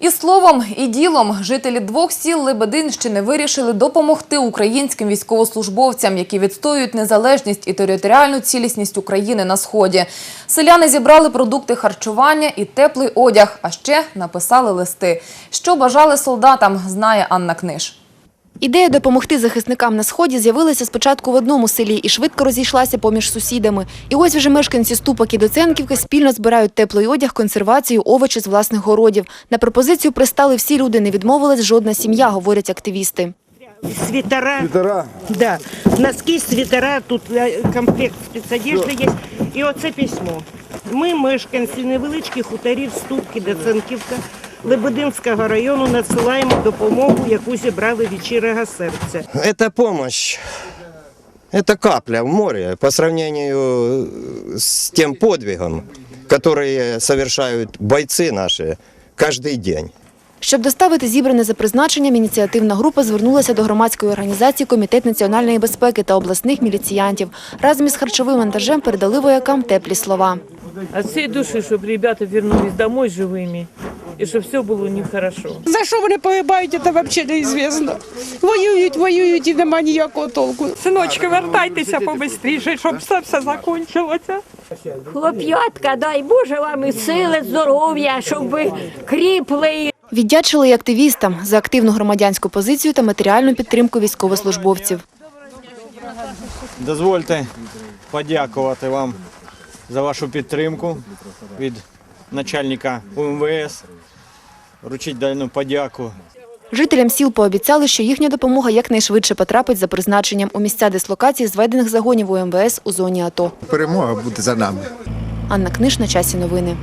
І словом, і ділом жителі двох сіл Лебединщини вирішили допомогти українським військовослужбовцям, які відстоюють незалежність і територіальну цілісність України на сході. Селяни зібрали продукти харчування і теплий одяг, а ще написали листи. Що бажали солдатам, знає Анна Книж. Ідея допомогти захисникам на сході з'явилася спочатку в одному селі і швидко розійшлася поміж сусідами. І ось вже мешканці Ступок і Доценківки спільно збирають теплий одяг, консервацію, овочі з власних городів. На пропозицію пристали всі люди, не відмовилась жодна сім'я, говорять активісти. Свитера, Світера. да, носки, свитера, тут е, комплект спецодежди є. І оце письмо. Ми, мешканці невеличких хуторів Ступки, Доценківка, Лебединського району надсилаємо допомогу, яку зібрали від щирого серця. Это помощь. Это капля в море по сравнению с тем подвигом, которые совершают бойцы наши каждый день. Щоб доставити зібране за призначенням, ініціативна група звернулася до громадської організації Комітет національної безпеки та обласних міліціянтів. Разом із харчовим вантажем передали воякам теплі слова. От всей души, чтобы ребята вернулись домой живыми, и чтобы все было у них хорошо. За що вони погибають, це взагалі неізвісно. Воюють, воюють і немає ніякого толку. Синочки, вертайтеся побистріше, щоб все все закінчилося. Хлоп'ятка, дай Боже вам і сили, здоров'я, щоб ви кріпли. Віддячили й активістам за активну громадянську позицію та матеріальну підтримку військовослужбовців. Дозвольте подякувати вам за вашу підтримку від начальника УМВС. Вручить дану подяку Жителям сіл пообіцяли, що їхня допомога якнайшвидше потрапить за призначенням у місця дислокації зведених загонів УМВС у зоні АТО. Перемога буде за нами. Анна Книш на часі новини.